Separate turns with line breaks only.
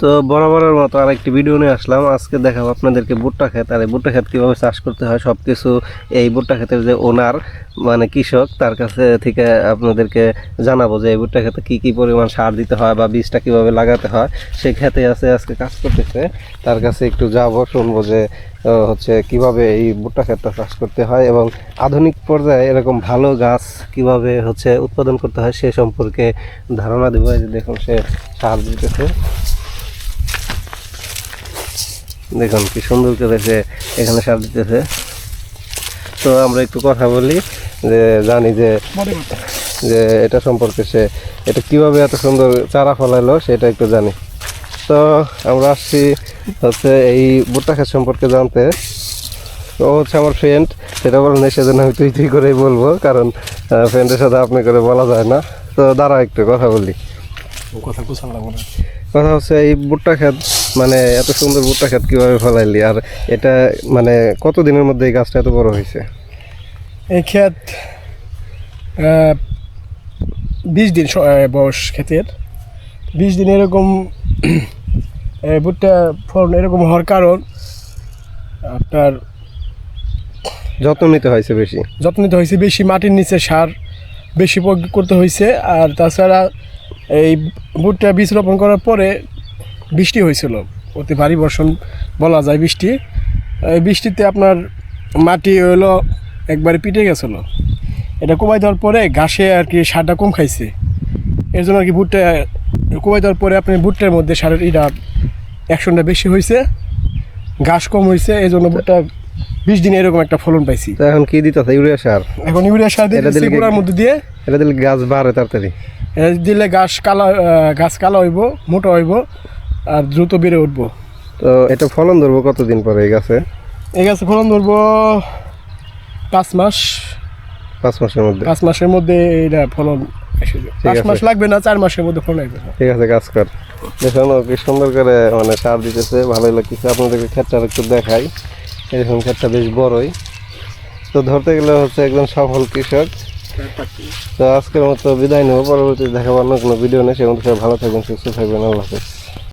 তো বরাবরের মতো আরেকটি ভিডিও নিয়ে আসলাম। আজকে দেখাবো আপনাদেরকে ভুট্টা ক্ষেত। আর এই ভুট্টা ক্ষেত কীভাবে চাষ করতে হয় সব কিছু এই ভুট্টা ক্ষেতের যে ওনার মানে কৃষক, তার কাছে থেকে আপনাদেরকে জানাব যে এই ভুট্টা ক্ষেতে কী কী পরিমাণ সার দিতে হয় বা বীজটা কীভাবে লাগাতে হয়। সেই ক্ষেতে আছে, আজকে কাজ করতেছে। তার কাছে একটু যাব, শুনব যে হচ্ছে কীভাবে এই ভুট্টা ক্ষেতটা চাষ করতে হয় এবং আধুনিক পর্যায়ে এরকম ভালো গাছ কীভাবে হচ্ছে উৎপাদন করতে হয় সে সম্পর্কে ধারণা দেবো। যে দেখুন, সে সার দিতেছে। দেখুন কি সুন্দর করে সে এখানে সার দিতেছে। তো আমরা একটু কথা বলি যে জানি যে যে এটা সম্পর্কে সে এটা কীভাবে এত সুন্দর চারা ফলাইলো সেটা একটু জানি। তো আমরা আসছি হচ্ছে এই ভুট্টা ক্ষেত সম্পর্কে জানতে। তো ও হচ্ছে আমার ফ্রেন্ড সেটা বলেন সেজন্য আমি তুই তুই করেই বলব কারণ ফ্রেন্ডের সাথে আপনি করে বলা যায় না। তো দাঁড়া একটু কথা বলি।
কথা
কথা হচ্ছে এই ভুট্টা ক্ষেত মানে এত সুন্দর ভুট্টা ক্ষেত কীভাবে ফলাইলি? আর এটা মানে কত দিনের মধ্যে এই গাছটা এত বড় হয়েছে?
এই ক্ষেত বিশ দিন বয়স ক্ষেতের বিশ দিন এরকম ভুট্টা ফলন এরকম হওয়ার কারণ আপনার
যত্ন নিতে হয়েছে বেশি?
যত্ন নিতে হয়েছে বেশি মাটির নিচে সার বেশি প্রয়োগ করতে হয়েছে। আর তাছাড়া এই ভুট্টা বীজ রোপণ করার পরে বৃষ্টি হয়েছিল অতি ভারী বর্ষণ বলা যায় বৃষ্টি। এই বৃষ্টিতে আপনার মাটি হলো একবারে পিটে গেছিল। এটা কোবাই দেওয়ার পরে ঘাসে আর কি সারটা কম খাইছে। এর জন্য আর কি ভুট্টা কোবাই দেওয়ার পরে আপনি ভুট্টার মধ্যে সারের এটা অ্যাকশনটা বেশি হয়েছে ঘাস কম হয়েছে এই জন্য ভুট্টা বিশ দিনে এরকম একটা ফলন পাইছি।
তো এখন কি দিতে ইউরিয়া সার?
এখন ইউরিয়া সার গুঁড়ার মধ্যে দিয়ে।
এটা দিলে গাছ বাড়ে তাড়াতাড়ি?
এটা দিলে গাছ কালা গাছ কালা হইব মোটা হইব। আর দ্রুত বেড়ে উঠবো।
তো এটা ফলন ধরবো কতদিন পরে এই গাছে?
এই গাছে ফলন ধরবো পাঁচ মাস।
পাঁচ মাসের মধ্যে?
পাঁচ মাসের মধ্যে এটা ফলন পাঁচ মাস লাগবে না চার মাসের মধ্যে ফলন আসবে।
ঠিক আছে কাজ কর। দেখুন কি সুন্দর করে মানে সার দিতেছে ভালোই লাগতেছে। আপনাদেরকে ক্ষেতটা একটু দেখাই। এরকম ক্ষেতটা বেশ বড়ই। তো ধরতে গেলে হচ্ছে একজন সফল কৃষক। তো আজকের মতো বিদায় নেব। পরবর্তীতে দেখাবো অন্য কোনো ভিডিও নেই সে মতো ভালো থাকবেন সুস্থ থাকবেন। আল্লাহ হাফেজ।